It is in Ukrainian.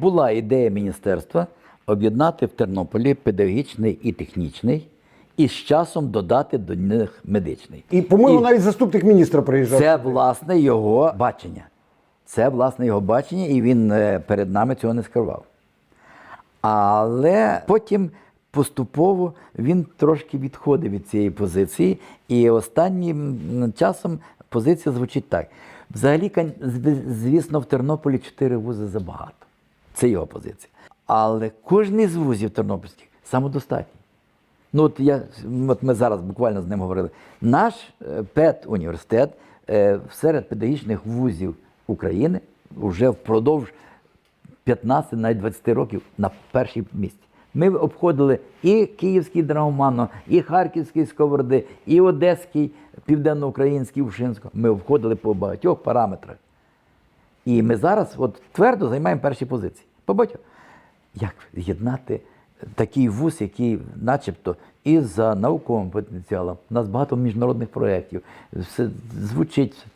Була ідея міністерства об'єднати в Тернополі педагогічний і технічний, і з часом додати до них медичний. І, по-моєму, І- навіть заступник міністра приїжджав. Це власне його бачення. Це власне його бачення, і він е, перед нами цього не скривав. Але потім поступово він трошки відходив від цієї позиції, і останнім часом позиція звучить так. Взагалі, зв- звісно, в Тернополі чотири вузи забагато. Це його позиція. Але кожний з вузів тернопільських самодостатній. Ну, от я от ми зараз буквально з ним говорили. Наш е, педуніверситет е, серед педагогічних вузів України вже впродовж 15, навіть 20 років на першій місці. Ми обходили і Київський Драгомано, і Харківський Сковороди, і Одеський, Південноукраїнський Ушинсько. Ми обходили по багатьох параметрах. І ми зараз от твердо займаємо перші позиції. Побачите, як єднати такий вуз, який начебто і за науковим потенціалом. У нас багато міжнародних проєктів, все звучить